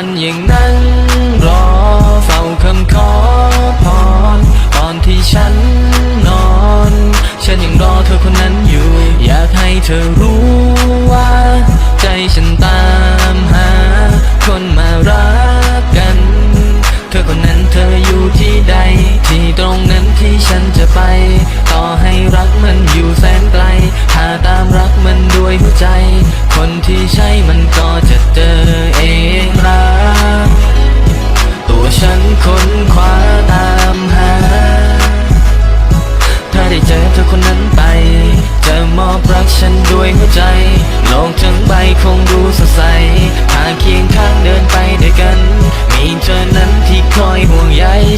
วันยังนั่งรอเฝ้าคำขอพรตอนที่ฉันนอน ฉันยังรอเธอคนนั้นอยู่ อยากให้เธอรู้ว่า ใจฉันตามหา คนมารักกัน เธอคนนั้นเธออยู่ที่ใด ที่ตรงนั้นที่ฉันจะไป ต่อให้รักมันอยู่แสนไกลถ้าตามรักมันด้วยหัวใจ คนที่ใช่มันก็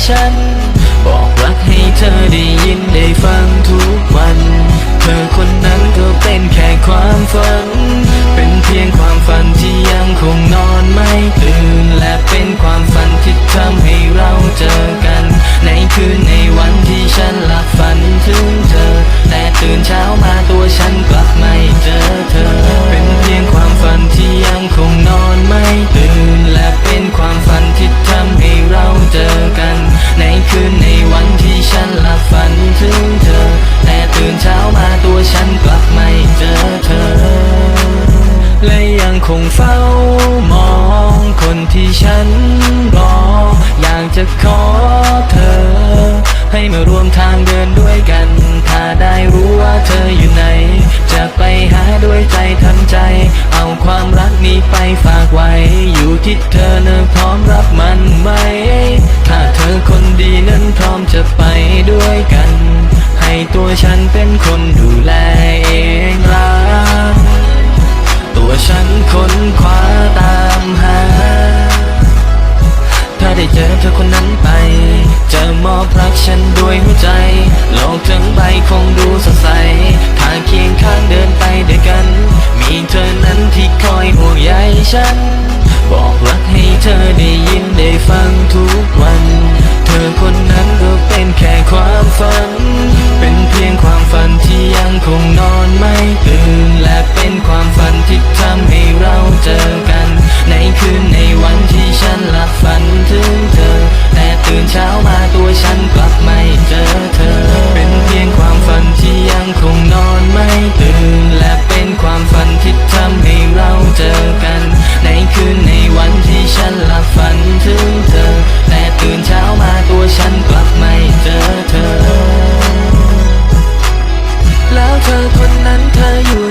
ฉัน บอกรักให้เธอได้ยินได้ฟังทุก ฉันกลับไม่เจอเธอ และยังคงเฝ้ามองคนที่ฉันรออยากจะขอเธอ ให้มาร่วมทางเดินด้วยกัน ถ้าได้รู้ว่าเธออยู่ไหน จะไปหาด้วยใจทันใจ อเธอคนนั้นไป จะมอบรักฉันด้วยหัวใจ โลกทั้งใบคงดูสดใสถ้าเคียงข้างเดินไปด้วยกัน มีเธอนั้นที่คอยห่วงใยฉัน บอกรักให้เธอได้ยินได้ฟังทุกวัน เธอคนนั้นก็เป็นแค่ความฝัน เป็นเพียงความฝันที่ยังคงนอนไม่ตื่น และเป็นความฝันที่ทำให้เรา ตัวฉันกลับไม่เจอเธอ แล้วเธอคนนั้นเธออยู่